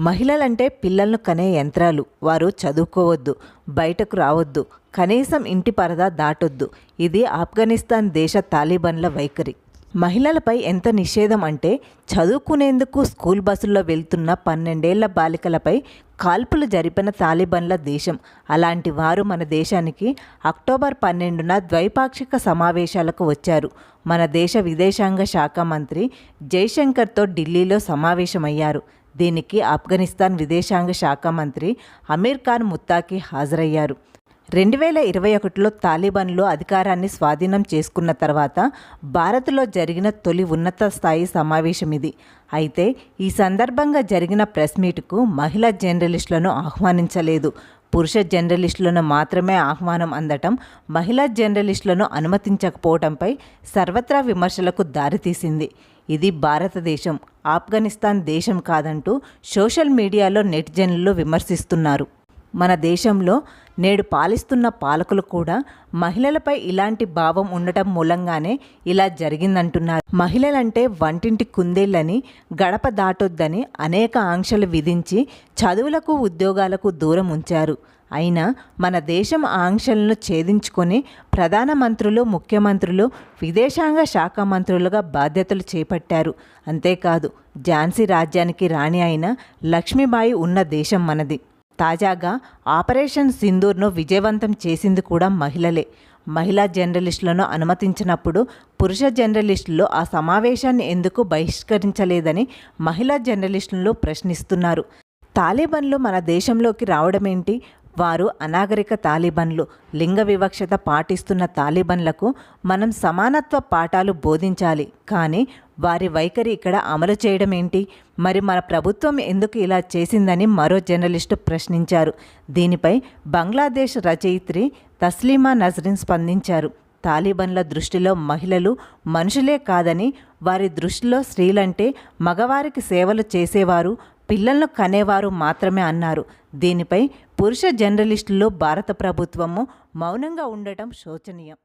మహిళలంటే పిల్లలను కనే యంత్రాలు. వారు చదువుకోవద్దు బయటకు రావద్దు కనీసం ఇంటి పరదా దాటొద్దు. ఇది ఆఫ్ఘనిస్తాన్ దేశ తాలిబన్ల వైఖరి. మహిళలపై ఎంత నిషేధం అంటే చదువుకునేందుకు స్కూల్ బస్సుల్లో వెళ్తున్న పన్నెండేళ్ళ బాలికలపై కాల్పులు జరిపిన తాలిబన్ల దేశం. అలాంటి వారు మన దేశానికి అక్టోబర్ పన్నెండున ద్వైపాక్షిక సమావేశాలకు వచ్చారు. మన దేశ విదేశాంగ శాఖ మంత్రి జైశంకర్తో ఢిల్లీలో సమావేశమయ్యారు. దీనికి ఆఫ్ఘనిస్తాన్ విదేశాంగ శాఖ మంత్రి అమీర్ ఖాన్ ముత్తాకి హాజరయ్యారు. రెండు వేల ఇరవై ఒకటిలో తాలిబాన్లు అధికారాన్ని స్వాధీనం చేసుకున్న తర్వాత భారత్లో జరిగిన తొలి ఉన్నత స్థాయి సమావేశం ఇది అయితే ఈ సందర్భంగా జరిగిన ప్రెస్ మీట్కు మహిళా జర్నలిస్టులను ఆహ్వానించలేదు. పురుష జర్నలిస్టులను మాత్రమే ఆహ్వానం అందటం మహిళా జర్నలిస్టులను అనుమతించకపోవడంపై సర్వత్రా విమర్శలకు దారితీసింది. ఇది భారతదేశం ఆఫ్ఘనిస్తాన్ దేశం కాదంటూ సోషల్ మీడియాలో నెటిజన్లు విమర్శిస్తున్నారు. మన దేశంలో నేడు పాలిస్తున్న పాలకులు కూడా మహిళలపై ఇలాంటి భావం ఉండటం మూలంగానే ఇలా జరిగిందంటున్నారు. మహిళలంటే వంటింటి కుందేళ్ళని గడప దాటొద్దని అనేక ఆంక్షలు విధించి చదువులకు ఉద్యోగాలకు దూరం ఉంచారు. అయినా మన దేశం ఆంక్షలను ఛేదించుకొని ప్రధానమంత్రులు ముఖ్యమంత్రులు విదేశాంగ శాఖ మంత్రులుగా బాధ్యతలు చేపట్టారు. అంతేకాదు ఝాన్సీ రాజ్యానికి రాణి అయిన లక్ష్మీబాయి ఉన్న దేశం మనది. తాజాగా ఆపరేషన్ సింధూర్ను విజయవంతం చేసింది కూడా మహిళలే. మహిళా జర్నలిస్టులను అనుమతించినప్పుడు పురుష జర్నలిస్టులు ఆ సమావేశాన్ని ఎందుకు బహిష్కరించలేదని మహిళా జర్నలిస్టులు ప్రశ్నిస్తున్నారు. తాలిబన్లు మన దేశంలోకి రావడమేంటి? వారు అనాగరిక తాలిబన్లు. లింగ వివక్షత పాటిస్తున్న తాలిబన్లకు మనం సమానత్వ పాఠాలు బోధించాలి. కానీ వారి వైఖరి ఇక్కడ అమలు చేయడం ఏంటి మరి మన ప్రభుత్వం ఎందుకు ఇలా చేసిందని మరో జర్నలిస్టు ప్రశ్నించారు. దీనిపై బంగ్లాదేశ్ రచయిత్రి తస్లీమా నజరిన్ స్పందించారు. తాలిబన్ల దృష్టిలో మహిళలు మనుషులే కాదని వారి దృష్టిలో స్త్రీలంటే మగవారికి సేవలు చేసేవారు పిల్లలను కనేవారు మాత్రమే అన్నారు. దీనిపై పురుష జర్నలిస్టుల్లో భారత ప్రభుత్వము మౌనంగా ఉండటం శోచనీయం.